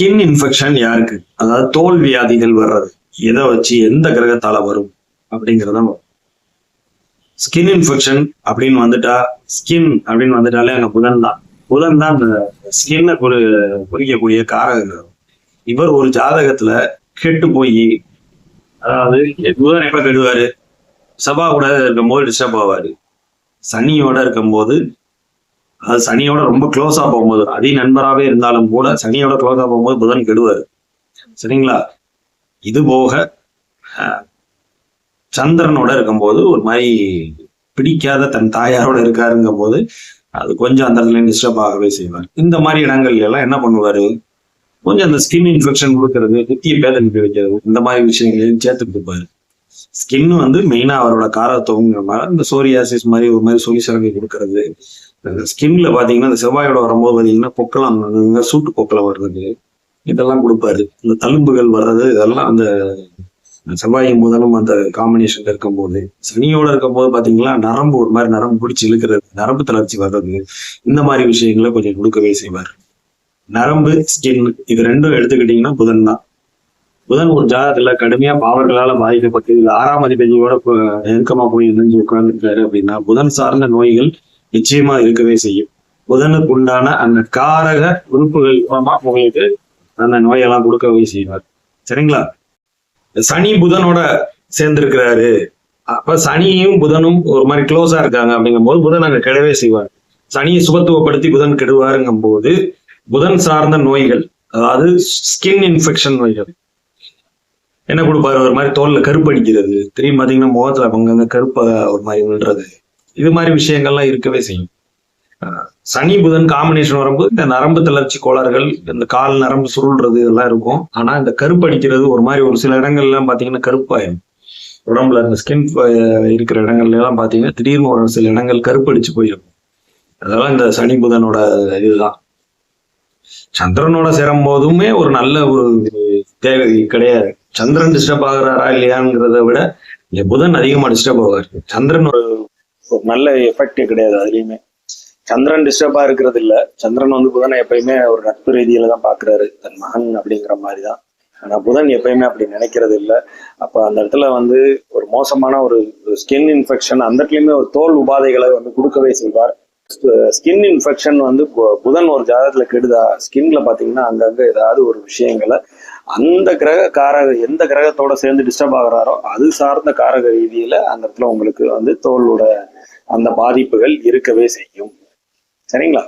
Skin infection யாருக்கு? அதாவது தோல் வியாதிகள் வர்றது. எதை வச்சு எந்த கிரகத்தால வரும் அப்படிங்கிறத ஸ்கின் இன்ஃபெக்ஷன் அப்படின்னு வந்துட்டா ஸ்கின் அப்படின்னு வந்துட்டாலே அங்க புதன் தான். புதன் தான் அந்த ஸ்கின்னை குறி குறிக்கக்கூடிய கிரகம் இவர் ஒரு ஜாதகத்துல கெட்டு போய் அதாவது புதன் எப்ப கெடுவாரு? சபா கூட இருக்கும்போது டிஸ்டர்ப் ஆவாரு. சனியோட இருக்கும்போது அது சனியோட ரொம்ப க்ளோஸா போகும்போது அதே நண்பராகவே இருந்தாலும் கூட சனியோட க்ளோஸா போகும்போது புதன் கெடுவாரு. சரிங்களா? இது போக சந்திரனோட இருக்கும்போது ஒரு மாதிரி பிடிக்காத தன் தாயாரோட இருக்காருங்கும் போது அது கொஞ்சம் அந்த இடத்துல டிஸ்டர்ப் ஆகவே செய்வார். இந்த மாதிரி இடங்கள்ல எல்லாம் என்ன பண்ணுவாரு? கொஞ்சம் அந்த ஸ்கின் இன்ஃபெக்ஷன் கொடுக்கறது குத்திய பேதனுப்பி வைக்கிறது இந்த மாதிரி விஷயங்களையும் சேர்த்து கொடுப்பாரு. ஸ்கின் வந்து மெயினா அவரோட காரத்துவங்கிற மாதிரி இந்த சோரியாசிஸ் மாதிரி ஒரு மாதிரி சொல்லி சிறங்கி கொடுக்கறது. ஸ்கின்ல பாத்தீங்கன்னா இந்த செவ்வாயோட வரும்போது பாத்தீங்கன்னா பொக்கலாம் சூட்டு பொக்கலாம் வர்றது இதெல்லாம் கொடுப்பாரு. இந்த தழும்புகள் வர்றது இதெல்லாம் அந்த செவ்வாயும் போதெல்லாம் அந்த காம்பினேஷன்ல இருக்கும்போது. சனியோட இருக்கும்போது பாத்தீங்கன்னா நரம்பு ஒரு மாதிரி நரம்பு பிடிச்சி இழுக்கிறது நரம்பு தளர்ச்சி வர்றது இந்த மாதிரி விஷயங்களை கொஞ்சம் கொடுக்கவே செய்வார். நரம்பு ஸ்கின் இது ரெண்டும் எடுத்துக்கிட்டீங்கன்னா புதன் தான். புதன் ஒரு ஜாதகத்துல கடுமையா பாவர்களால பாதிக்கப்பட்டு ஆறாம் அதிபதியோட நெருக்கமா போய் இணைஞ்சு உட்கார்ந்துருக்காரு அப்படின்னா புதன் சார்ந்த நோய்கள் நிச்சயமா இருக்கவே செய்யும். புதனுக்கு உண்டான அந்த காரக உறுப்புகள் மூலமா உங்களுக்கு அந்த நோயெல்லாம் கொடுக்கவே செய்வார். சரிங்களா? சனி புதனோட சேர்ந்திருக்கிறாரு. அப்ப சனியும் புதனும் ஒரு மாதிரி க்ளோஸா இருக்காங்க அப்படிங்கும் போது புதன் அங்க கெடவே செய்வார். சனியை சுபத்துவப்படுத்தி புதன் கெடுவாருங்கும் போது புதன் சார்ந்த நோய்கள் அதாவது ஸ்கின் இன்ஃபெக்ஷன் நோய்கள் என்ன கொடுப்பாரு? ஒரு மாதிரி தோல்ல கருப்படிக்கிறது திரும்பி பார்த்தீங்கன்னா முகத்துல அங்கங்க கருப்பை ஒரு மாதிரி விழுறது. இது மாதிரி விஷயங்கள்லாம் இருக்கவே செய்யும். சனி புதன் காம்பினேஷன் வரும்போது இந்த நரம்பு தளர்ச்சி கோளாறுகள் இந்த கால் நரம்பு சுருள்றது இதெல்லாம் இருக்கும். ஆனா இந்த கருப்படிக்கிறது ஒரு மாதிரி ஒரு சில இடங்கள்லாம் பாத்தீங்கன்னா கருப்பாயிரும். உடம்புல இந்த ஸ்கின் இருக்கிற இடங்கள்ல எல்லாம் பாத்தீங்கன்னா திடீர்னு ஒரு சில இடங்கள் கருப்படிச்சு போயிடும். அதெல்லாம் இந்த சனி புதனோட இதுதான். சந்திரனோட சேரும் போதுமே ஒரு நல்ல ஒரு தேவை கிடையாது. சந்திரன் டிஸ்டர்ப் ஆகுறாரா இல்லையாங்கிறத விட இங்க புதன் அதிகமா டிஸ்டர்ப் ஆகாரு சந்திரன் ஒரு நல்ல எஃபெக்டே கிடையாது அதுலயுமே. சந்திரன் டிஸ்டர்பா இருக்கிறது இல்ல. சந்திரன் வந்து புதனை எப்பயுமே ஒரு நட்பு ரீதியில தான் பாக்குறாரு. தன் மகன் அப்படிங்கிற மாதிரி தான் ஆனா புதன் எப்பயுமே அப்படி நினைக்கிறது இல்ல. அப்ப அந்த இடத்துல வந்து ஒரு மோசமான ஒரு ஸ்கின் இன்ஃபெக்ஷன் அந்த இடத்துலயுமே ஒரு தோல் உபாதைகளை வந்து கொடுக்கவே செய்வார். ஸ்கின் இன்ஃபெக்ஷன் வந்து புதன் ஒரு ஜாதகத்துல கெடுதா? ஸ்கின்ல பாத்தீங்கன்னா அங்கங்க ஏதாவது ஒரு விஷயங்களை அந்த கிரக காரக எந்த கிரகத்தோட சேர்ந்து டிஸ்டர்ப் ஆகுறாரோ அது சார்ந்த காரக ரீதியில அந்த இடத்துல உங்களுக்கு வந்து தோலோட அந்த பாதிப்புகள் இருக்கவே செய்யும். சரிங்களா?